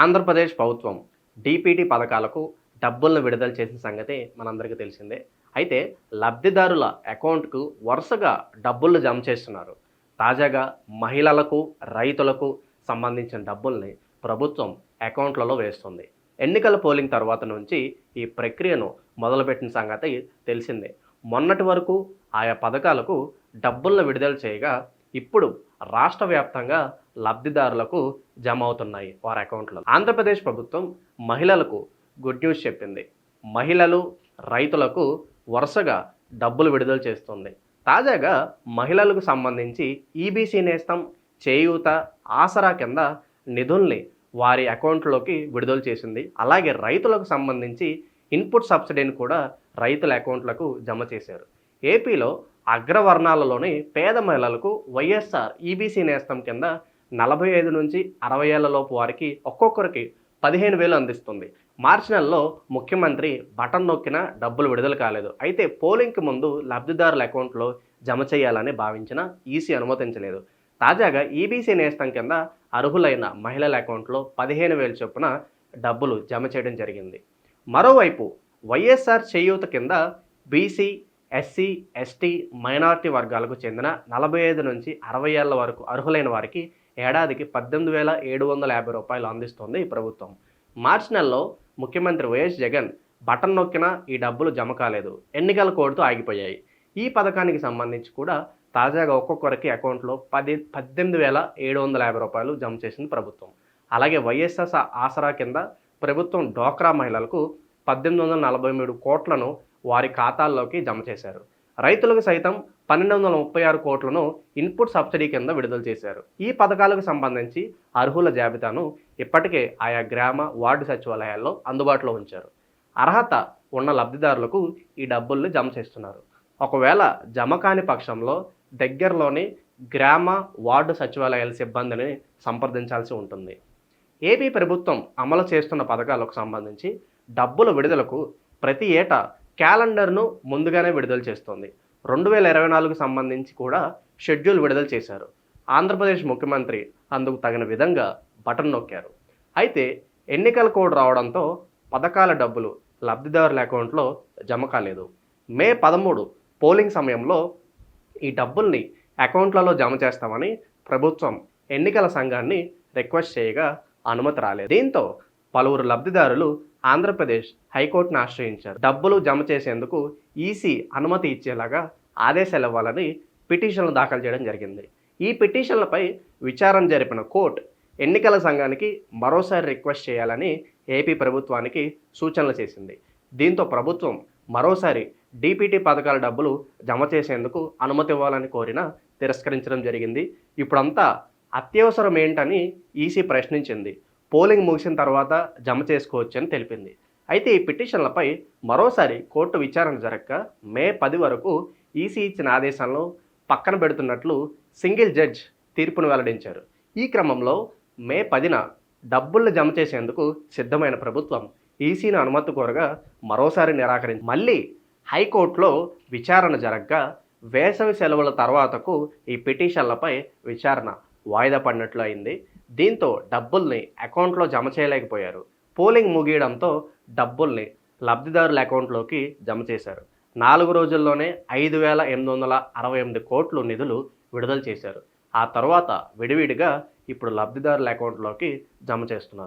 ఆంధ్రప్రదేశ్ ప్రభుత్వం డిపిటి పథకాలకు డబ్బులను విడుదల చేసిన సంగతి మనందరికీ తెలిసిందే. అయితే లబ్ధిదారుల అకౌంట్కు వరుసగా డబ్బులు జమ చేస్తున్నారు. తాజాగా మహిళలకు రైతులకు సంబంధించిన డబ్బుల్ని ప్రభుత్వం అకౌంట్లలో వేస్తుంది. ఎన్నికల పోలింగ్ తర్వాత నుంచి ఈ ప్రక్రియను మొదలుపెట్టిన సంగతి తెలిసిందే. మొన్నటి వరకు ఆయా పథకాలకు డబ్బులను విడుదల చేయగా ఇప్పుడు రాష్ట్ర వ్యాప్తంగా లబ్ధిదారులకు జమ అవుతున్నాయి వారి అకౌంట్లో ఆంధ్రప్రదేశ్ ప్రభుత్వం మహిళలకు గుడ్ న్యూస్ చెప్పింది. మహిళలు రైతులకు వరుసగా డబ్బులు విడుదల చేస్తుంది. తాజాగా మహిళలకు సంబంధించి ఈబీసీ నేస్తం చేయూత ఆసరా కింద నిధుల్ని వారి అకౌంట్లోకి విడుదల చేసింది. అలాగే రైతులకు సంబంధించి ఇన్పుట్ సబ్సిడీని కూడా రైతుల అకౌంట్లకు జమ చేశారు. ఏపీలో అగ్రవర్ణాలలోని పేద మహిళలకు వైఎస్ఆర్ ఈబీసీ నేస్తం కింద నలభై ఐదు నుంచి అరవై ఏళ్ళలోపు వారికి ఒక్కొక్కరికి పదిహేను వేలు అందిస్తుంది. మార్చి నెలలో ముఖ్యమంత్రి బటన్ నొక్కిన డబ్బులు విడుదల కాలేదు. అయితే పోలింగ్కి ముందు లబ్ధిదారుల అకౌంట్లో జమ చేయాలని భావించిన ఈసీ అనుమతించలేదు. తాజాగా ఈబీసీ నేస్తం కింద అర్హులైన మహిళల అకౌంట్లో పదిహేను వేలు చొప్పున డబ్బులు జమ చేయడం జరిగింది. మరోవైపు వైఎస్ఆర్ చేయూత కింద బీసీ ఎస్సీ ఎస్టీ మైనారిటీ వర్గాలకు చెందిన నలభై ఐదు నుంచి అరవై ఏళ్ళ వరకు అర్హులైన వారికి ఏడాదికి పద్దెనిమిది వేల ఏడు వందల యాభై రూపాయలు అందిస్తోంది ఈ ప్రభుత్వం. మార్చి నెలలో ముఖ్యమంత్రి వైఎస్ జగన్ బటన్ నొక్కినా ఈ డబ్బులు జమ కాలేదు. ఎన్నికల కోడ్తో ఆగిపోయాయి. ఈ పథకానికి సంబంధించి కూడా తాజాగా ఒక్కొక్కరికి అకౌంట్లో పది పద్దెనిమిది వేల ఏడు వందల యాభై రూపాయలు జమ చేసింది ప్రభుత్వం. అలాగే వైఎస్ఎస్ ఆసరా కింద ప్రభుత్వం డోక్రా మహిళలకు పద్దెనిమిది వందల నలభై మూడు కోట్లను వారి ఖాతాల్లోకి జమ చేశారు. రైతులకు సైతం పన్నెండు వందల ముప్పై ఆరు కోట్లను ఇన్పుట్ సబ్సిడీ కింద విడుదల చేశారు. ఈ పథకాలకు సంబంధించి అర్హుల జాబితాను ఇప్పటికే ఆయా గ్రామ వార్డు సచివాలయాల్లో అందుబాటులో ఉంచారు. అర్హత ఉన్న లబ్ధిదారులకు ఈ డబ్బుల్ని జమ చేస్తున్నారు. ఒకవేళ జమ కాని పక్షంలో దగ్గరలోని గ్రామ వార్డు సచివాలయాల సిబ్బందిని సంప్రదించాల్సి ఉంటుంది. ఏపీ ప్రభుత్వం అమలు చేస్తున్న పథకాలకు సంబంధించి డబ్బుల విడుదలకు ప్రతి ఏటా క్యాలెండర్ను ముందుగానే విడుదల చేస్తుంది. రెండు వేల ఇరవై నాలుగు సంబంధించి కూడా షెడ్యూల్ విడుదల చేశారు. ఆంధ్రప్రదేశ్ ముఖ్యమంత్రి అందుకు తగిన విధంగా బటన్ నొక్కారు. అయితే ఎన్నికల కోడ్ రావడంతో పథకాల డబ్బులు లబ్ధిదారుల అకౌంట్లో జమ కాలేదు. మే పదమూడు పోలింగ్ సమయంలో ఈ డబ్బుల్ని అకౌంట్లలో జమ చేస్తామని ప్రభుత్వం ఎన్నికల సంఘాన్ని రిక్వెస్ట్ చేయగా అనుమతి రాలేదు. దీంతో పలువురు లబ్ధిదారులు ఆంధ్రప్రదేశ్ హైకోర్టును ఆశ్రయించారు. డబ్బులు జమ చేసేందుకు ఈసీ అనుమతి ఇచ్చేలాగా ఆదేశాలు ఇవ్వాలని పిటిషన్లు దాఖలు చేయడం జరిగింది. ఈ పిటిషన్లపై విచారణ జరిపిన కోర్టు ఎన్నికల సంఘానికి మరోసారి రిక్వెస్ట్ చేయాలని ఏపీ ప్రభుత్వానికి సూచనలు చేసింది. దీంతో ప్రభుత్వం మరోసారి డీపీటీ పథకాల డబ్బులు జమ చేసేందుకు అనుమతి ఇవ్వాలని కోరిన తిరస్కరించడం జరిగింది. ఇప్పుడంతా అత్యవసరం ఏంటని ఈసీ ప్రశ్నించింది. పోలింగ్ ముగిసిన తర్వాత జమ చేసుకోవచ్చని తెలిపింది. అయితే ఈ పిటిషన్లపై మరోసారి కోర్టు విచారణ జరగక మే పది వరకు ఈసీ ఇచ్చిన ఆదేశాలను పక్కన పెడుతున్నట్లు సింగిల్ జడ్జ్ తీర్పును వెల్లడించారు. ఈ క్రమంలో మే పదిన డబ్బుల్ని జమ చేసేందుకు సిద్ధమైన ప్రభుత్వం ఈసీని అనుమతి కోరగా మరోసారి నిరాకరించి మళ్ళీ హైకోర్టులో విచారణ జరగగా వేసవి సెలవుల తర్వాతకు ఈ పిటిషన్లపై విచారణ వాయిదా పడినట్లు అయింది. దీంతో డబ్బుల్ని అకౌంట్లో జమ చేయలేకపోయారు. పోలింగ్ ముగియడంతో డబ్బుల్ని లబ్ధిదారుల అకౌంట్లోకి జమ చేశారు. నాలుగు రోజుల్లోనే ఐదు వేల ఎనిమిది వందల అరవై ఎనిమిది కోట్లు నిధులు విడుదల చేశారు. ఆ తర్వాత విడివిడిగా ఇప్పుడు లబ్ధిదారుల అకౌంట్లోకి జమ చేస్తున్నారు.